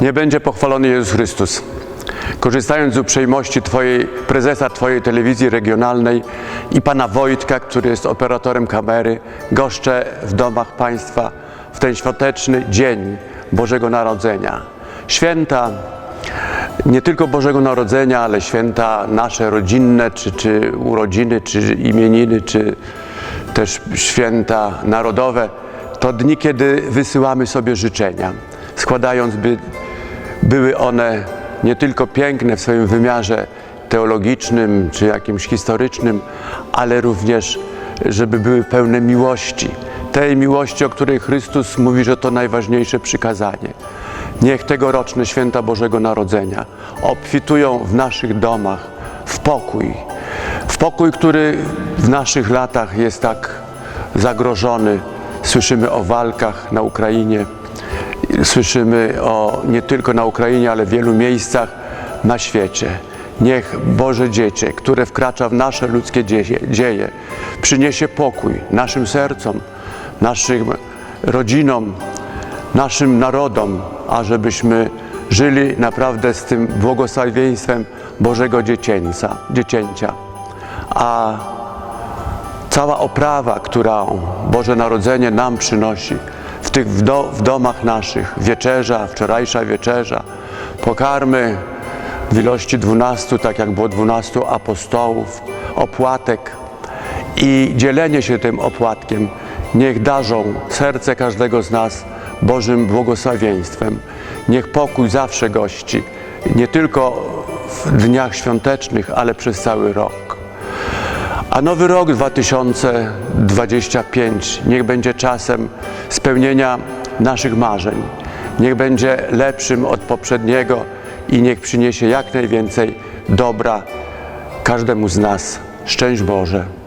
Nie będzie pochwalony Jezus Chrystus. Korzystając z uprzejmości Twojej, prezesa Twojej telewizji regionalnej i pana Wojtka, który jest operatorem kamery, goszczę w domach Państwa w ten świąteczny dzień Bożego Narodzenia. Święta nie tylko Bożego Narodzenia, ale święta nasze rodzinne, czy, czy urodziny, czy imieniny, czy też święta narodowe, to dni, kiedy wysyłamy sobie życzenia, składając, by były one nie tylko piękne w swoim wymiarze teologicznym czy jakimś historycznym, ale również, żeby były pełne miłości. Tej miłości, o której Chrystus mówi, że to najważniejsze przykazanie. Niech tegoroczne święta Bożego Narodzenia obfitują w naszych domach w pokój. W pokój, który w naszych latach jest tak zagrożony. Słyszymy o walkach na Ukrainie, słyszymy o nie tylko na Ukrainie, ale w wielu miejscach na świecie. Niech Boże Dziecię, które wkracza w nasze ludzkie dzieje, dzieje przyniesie pokój naszym sercom, naszym rodzinom, naszym narodom, ażebyśmy żyli naprawdę z tym błogosławieństwem Bożego Dziecięca, Dziecięcia. A cała oprawa, którą Boże Narodzenie nam przynosi, w tych w, do, w domach naszych, wieczerza, wczorajsza wieczerza, pokarmy w ilości dwunastu, tak jak było dwunastu apostołów, opłatek i dzielenie się tym opłatkiem, niech darzą serce każdego z nas Bożym błogosławieństwem. Niech pokój zawsze gości, nie tylko w dniach świątecznych, ale przez cały rok. A nowy rok 2025 niech będzie czasem spełnienia naszych marzeń. Niech będzie lepszym od poprzedniego i niech przyniesie jak najwięcej dobra każdemu z nas. Szczęść Boże.